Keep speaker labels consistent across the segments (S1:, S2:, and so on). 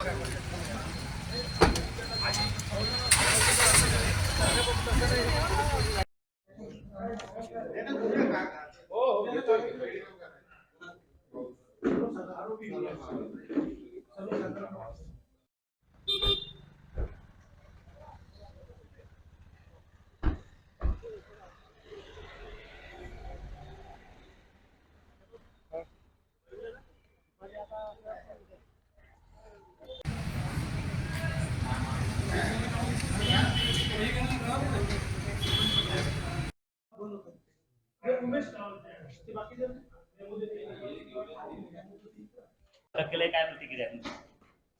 S1: Gracias.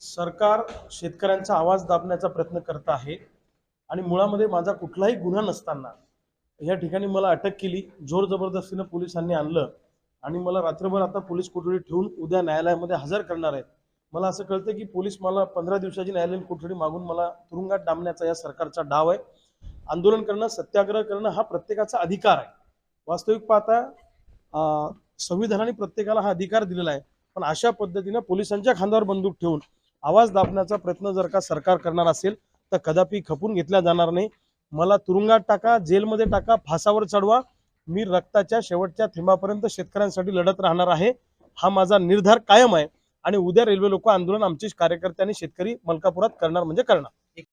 S2: सरकार शेतकऱ्यांचा आवाज दाबण्याचा प्रयत्न करत आहे आणि मुळामध्ये माझा कुठलाही गुन्हा नसताना या ठिकाणी मला अटक केली जोर जबरदस्तीनं पोलिसांनी आणलं आणि मला रात्रभर आता पोलीस कोठडी ठेवून उद्या न्यायालयामध्ये हजर करणार आहेत. मला असं कळतं की पोलीस मला पंधरा दिवसाची न्यायालयीन कोठडी मागून मला तुरुंगात डांबण्याचा या सरकारचा डाव आहे. आंदोलन करणं सत्याग्रह करणं हा प्रत्येकाचा अधिकार आहे. वास्तविक पाहता संविधानाने प्रत्येकाला हा अधिकार दिलेला आहे. पण अशा पद्धतीनं पोलिसांच्या खांद्यावर बंदूक ठेवून आवाज दाबण्याचा प्रयत्न जर का सरकार करणार असेल तर कदापि खपून घेतला जाणार नाही. मला तुरुंगात टाका जेलमध्ये टाका फासावर चढवा. मी रक्ताच्या शेवटच्या थेंबापर्यंत शेतकऱ्यांसाठी लढत राहणार आहे. हा माझा निर्धार कायम आहे. आणि उद्या रेल्वे लोक आंदोलन आमचे कार्यकर्ते आणि शेतकरी मलकापुरात करणार म्हणजे करणार.